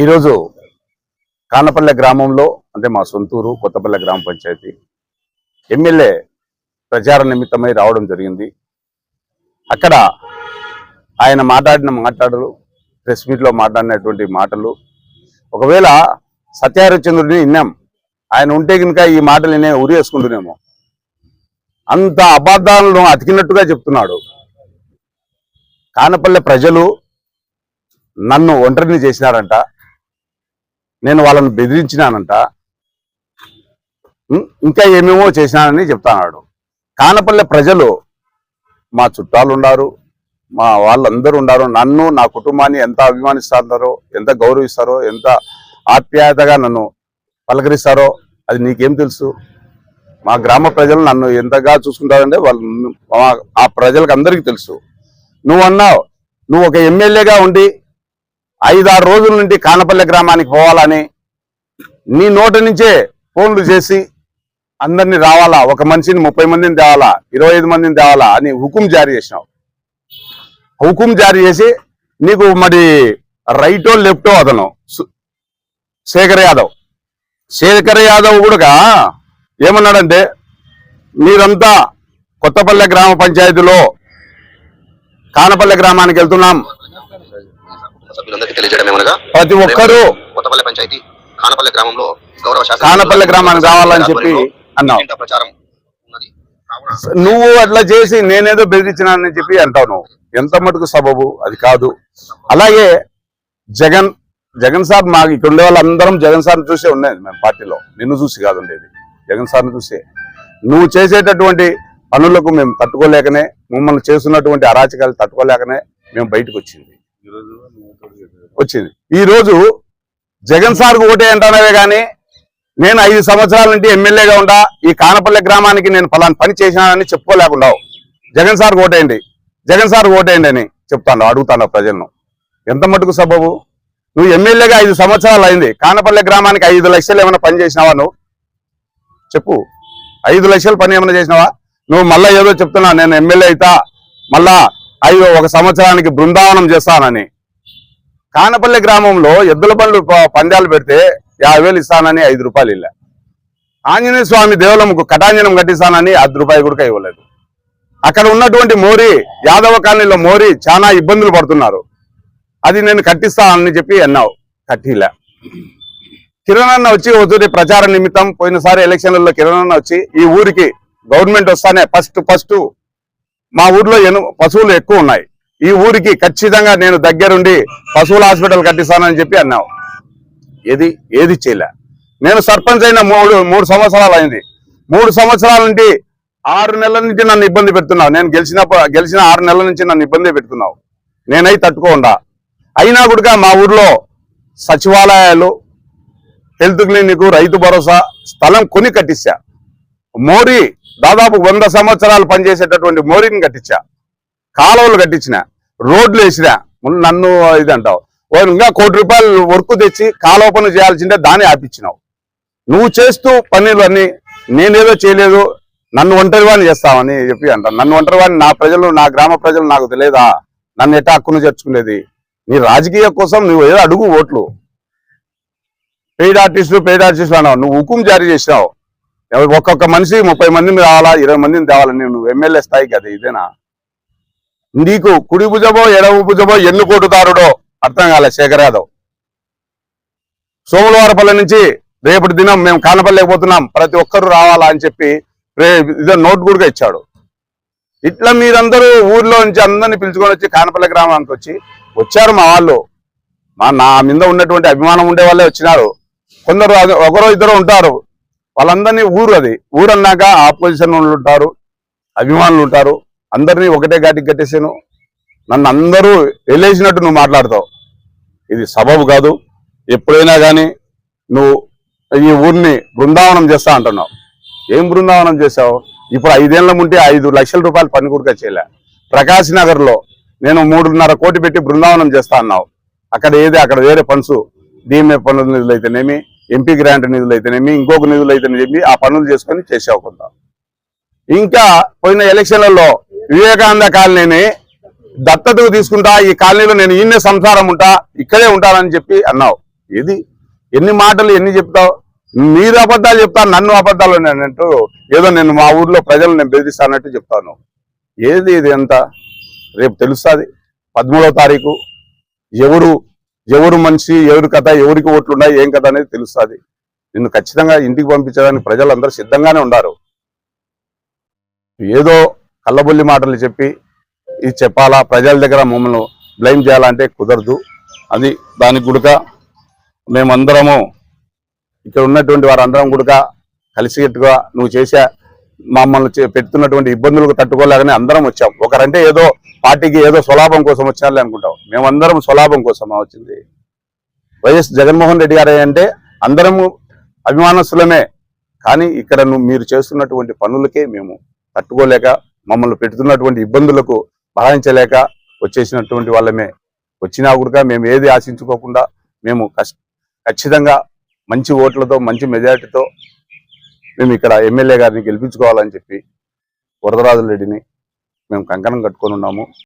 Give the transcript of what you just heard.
ఈరోజు కానపల్లె గ్రామంలో అంటే మా సొంతూరు కొత్తపల్లె గ్రామ పంచాయతీ ఎమ్మెల్యే ప్రచార నిమిత్తమై రావడం జరిగింది. అక్కడ ఆయన మాట్లాడిన మాట్లాడలు ప్రెస్ మీట్లో మాట్లాడినటువంటి మాటలు. ఒకవేళ సత్యహరిచంద్రుడిని విన్నాం ఆయన ఉంటే కనుక ఈ మాటలు నేను ఉరి వేసుకుంటున్నామో అంత అబద్ధాలను అతికినట్టుగా చెప్తున్నాడు. కానపల్లె ప్రజలు నన్ను ఒంటరిని చేసినారంట. నేను వాళ్ళని బెదిరించినానంట. ఇంకా ఏమేమో చేసినానని చెప్తాన్నాడు కానపల్లె ప్రజలు మా చుట్టాలు ఉన్నారు మా వాళ్ళందరూ ఉన్నారు నన్ను నా కుటుంబాన్ని ఎంత అభిమానిస్తారో ఎంత గౌరవిస్తారో ఎంత ఆప్యాయతగా నన్ను పలకరిస్తారో అది నీకేం తెలుసు? మా గ్రామ ప్రజలు నన్ను ఎంతగా చూసుకుంటారంటే వాళ్ళు ఆ ప్రజలకు అందరికీ తెలుసు. నువ్వు అన్నావు నువ్వు ఒక ఎమ్మెల్యేగా ఉండి ఐదారు రోజుల నుండి కానపల్లె గ్రామానికి పోవాలని నీ నోటి నుంచే ఫోన్లు చేసి అందరినీ రావాలా? ఒక మనిషిని ముప్పై మందిని తేవాలా? ఇరవై ఐదు మందిని తేవాలా? అని హుకుం జారీ చేసినావు. హుకుం జారీ చేసి నీకు మరి రైటో లెఫ్టో అతను శేఖర్ యాదవ్. శేఖర్ యాదవ్ కూడా ఏమన్నాడంటే మీరంతా కొత్తపల్లె గ్రామ పంచాయతీలో కానపల్లె గ్రామానికి వెళ్తున్నాం. సభ్యులందరికీ తెలియజేయడం ఏమనగా ప్రతి ఒక్కరూ కొత్తపల్లె పంచాయతీ కానపల్లె గ్రామంలో గౌరవ శాసన కానపల్లె గ్రామానికి రావాలని చెప్పి అన్నావు. ఇంటింటా ప్రచారం ఉన్నది? నువ్వు అట్లా చేసి నేనేదో బెదిరించినానని చెప్పి అంటావు నువ్వు. ఎంత మటుకు సబబు? అది కాదు. అలాగే జగన్ జగన్ సార్ మాకు ఇక్కడ ఉండే వాళ్ళందరం జగన్ సార్ని చూసే ఉండేది మేము పార్టీలో. నిన్ను చూసి కాదు ఉండేది. జగన్ సార్ని చూసే. నువ్వు చేసేటటువంటి పనులకు మేము తట్టుకోలేకనే మమ్మల్ని చేస్తున్నటువంటి అరాచకాలు తట్టుకోలేకనే మేము బయటకు వచ్చింది. వచ్చింది. ఈ రోజు జగన్ సార్కు ఓటే అంటానవే కానీ నేను ఐదు సంవత్సరాల నుండి ఎమ్మెల్యేగా ఉండా ఈ కానపల్లె గ్రామానికి నేను ఫలాని పని చేసినానని చెప్పుకోలేకుండా జగన్ సార్ ఓటేయండి. జగన్ సార్ ఓటేయండి అని చెప్తాను అడుగుతాను ప్రజలను. ఎంత మటుకు సబబు? నువ్వు ఎమ్మెల్యేగా ఐదు సంవత్సరాలు అయింది కానపల్లె గ్రామానికి ఐదు లక్షలు ఏమైనా పని చేసినావా నువ్వు? చెప్పు. ఐదు లక్షలు పని ఏమైనా చేసినావా? నువ్వు మళ్ళా ఏదో చెప్తున్నావు నేను ఎమ్మెల్యే అయితా మళ్ళా ఐదు ఒక సంవత్సరానికి బృందావనం చేస్తానని. కానపల్లి గ్రామంలో ఎద్దుల బండ్లు పందాలు పెడితే యాభై వేలు ఇస్తానని ఐదు రూపాయలు ఇల్ల. ఆంజనేయ స్వామి దేవులముకు కటాంజనం కట్టిస్తానని అర్ధ రూపాయి కూడా ఇవ్వలేదు. అక్కడ ఉన్నటువంటి మోరీ యాదవ కాలనీలో మోరీ చాలా ఇబ్బందులు పడుతున్నారు. అది నేను కట్టిస్తానని చెప్పి అన్నావు కట్టిలే కిరణ్ వచ్చి వచ్చి ప్రచార నిమిత్తం పోయినసారి ఎలక్షన్లలో కిరణ్ వచ్చి ఈ ఊరికి గవర్నమెంట్ వస్తానే ఫస్ట్ ఫస్ట్ మా ఊర్లో ఎను పశువులు ఎక్కువ ఉన్నాయి. ఈ ఊరికి ఖచ్చితంగా నేను దగ్గరుండి పశువుల హాస్పిటల్ కట్టిస్తానని చెప్పి అన్నావు. ఏది ఏది చేయలే. నేను సర్పంచ్ అయిన మూడు మూడు సంవత్సరాలు అయింది. మూడు సంవత్సరాల నుండి ఆరు నెలల నుంచి నన్ను ఇబ్బంది పెడుతున్నావు. నేను గెలిచిన గెలిచిన ఆరు నెలల నుంచి నన్ను ఇబ్బంది పెడుతున్నావు. నేనై తట్టుకోకుండా. అయినా కూడా మా ఊర్లో సచివాలయాలు హెల్త్ క్లినిక్ రైతు భరోసా స్థలం కొని కట్టించా మోరీ దాదాపు వంద సంవత్సరాలు పనిచేసేటటువంటి మోరీని కట్టించా. కాలువలు కట్టించిన రోడ్లు వేసిన నన్ను ఇది అంటావు. ఓ ఇంకా కోటి రూపాయలు వర్క్ తెచ్చి కాలువ పనులు చేయాల్సిందే దాన్ని ఆపించినావు నువ్వు చేస్తూ పనులన్నీ అన్ని నేనేదో చేయలేదు నన్ను ఒంటరివాడిని చేస్తావని చెప్పి అంటాను నన్ను ఒంటరివాణి నా ప్రజలు నా గ్రామ ప్రజలు నాకు తెలియదా? నన్ను ఎట్టా హక్కును చేర్చుకునేది? నీ రాజకీయ కోసం నువ్వు ఏదో అడుగు ఓట్లు. పెయిడ్ ఆర్టిస్టు పెయిడ్ ఆర్టిస్టు అన్నావు. నువ్వు హుకుం జారీ చేసినావు. ఒక్కొక్క మనిషి ముప్పై మందిని రావాలా ఇరవై మందిని తేవాలని నువ్వు ఎమ్మెల్యే స్థాయికి అది ఇదేనా? నీకు కుడి భుజమో ఎడమ భుజమో ఎన్ను కొట్టుతారుడో అర్థం కాలే శేఖర్ యాదవ్. సోమవారపల్లి నుంచి రేపటి దినం మేము కానపడలేకపోతున్నాం ప్రతి ఒక్కరు రావాలా అని చెప్పి ఇదో నోట్ కూడా ఇచ్చాడు. ఇట్లా మీరందరూ ఊర్లో నుంచి అందరిని పిలుచుకొని వచ్చి కానపల్లి గ్రామానికి వచ్చి వచ్చారు మా వాళ్ళు. మా నా మీద ఉన్నటువంటి అభిమానం ఉండే వాళ్ళే వచ్చినారు. కొందరు ఒకరో ఇద్దరు ఉంటారు. వాళ్ళందరినీ ఊరు అది. ఊరన్నాక ఆపోజిషన్ వాళ్ళు ఉంటారు అభిమానులు ఉంటారు. అందరినీ ఒకటే గాటికి కట్టేసాను నన్ను అందరూ వెళ్ళేసినట్టు నువ్వు మాట్లాడతావు. ఇది సబబు కాదు. ఎప్పుడైనా కానీ నువ్వు ఈ ఊరిని బృందావనం చేస్తా అంటున్నావు. ఏం బృందావనం చేసావు ఇప్పుడు ఐదేళ్ళ ముంటే ఐదు లక్షల రూపాయలు పని కూడా చేయలే. ప్రకాశ్ నగర్లో నేను మూడున్నర కోటి పెట్టి బృందావనం చేస్తా అన్నావు. అక్కడ ఏది? అక్కడ వేరే ఫండ్స్. డిఎంఏ పనుల నిధులు అయితేనేమి ఎంపీ గ్రాంట్ నిధులు అయితేనేమి ఇంకొక నిధులు అయితేనేమి ఆ పనులు చేసుకొని చేసేవకుండా ఇంకా పోయిన ఎలక్షన్లలో వివేకానంద కాలనీని దత్తతకు తీసుకుంటా ఈ కాలనీలో నేను ఈయనే సంసారం ఉంటా ఇక్కడే ఉంటానని చెప్పి అన్నావు. ఏది? ఎన్ని మాటలు ఎన్ని చెప్తావు? మీరు అబద్ధాలు చెప్తాను నన్ను అబద్ధాలు అన్నట్టు ఏదో నేను మా ఊర్లో ప్రజలు నేను బెదిరిస్తానట్టు చెప్తాను ఏది ఇది ఎంత రేపు తెలుస్తుంది. పదమూడవ తారీఖు. ఎవరు ఎవరు మనిషి ఎవరి కథ ఎవరికి ఓట్లు ఏం కథ అనేది తెలుస్తుంది. నిన్ను ఖచ్చితంగా ఇంటికి పంపించడానికి ప్రజలందరూ సిద్ధంగానే ఉన్నారు ఏదో కళ్ళబొల్లి మాటలు చెప్పి ఇది చెప్పాలా? ప్రజల దగ్గర మమ్మల్ని బ్లైమ్ చేయాలంటే కుదరదు. అది దానికి గుడక. మేమందరము ఇక్కడ ఉన్నటువంటి వారందరం కూడా కలిసికట్టుగా నువ్వు చేసే మమ్మల్ని చే- పెడుతున్నటువంటి ఇబ్బందులకు తట్టుకోలేకనే అందరం వచ్చాం. ఒకరంటే ఏదో పార్టీకి ఏదో స్వలాభం కోసం వచ్చారులే అనుకుంటాం. మేమందరం స్వలాభం కోసమా వచ్చింది. వైఎస్ జగన్మోహన్ రెడ్డి గారు అంటే అందరము అభిమానస్తులమే. కానీ ఇక్కడ నువ్వు మీరు చేస్తున్నటువంటి పనులకే మేము తట్టుకోలేక మమ్మల్ని పెడుతున్నటువంటి ఇబ్బందులకు భరించలేక వచ్చేసినటువంటి వాళ్ళమే. వచ్చినా కూడా మేము ఏది ఆశించుకోకుండా మేము ఖచ్చితంగా మంచి ఓట్లతో మంచి మెజారిటీతో మేము ఇక్కడ ఎమ్మెల్యే గారిని గెలిపించుకోవాలని చెప్పి వరదరాజు రెడ్డిని మేము కంకణం కట్టుకొని ఉన్నాము.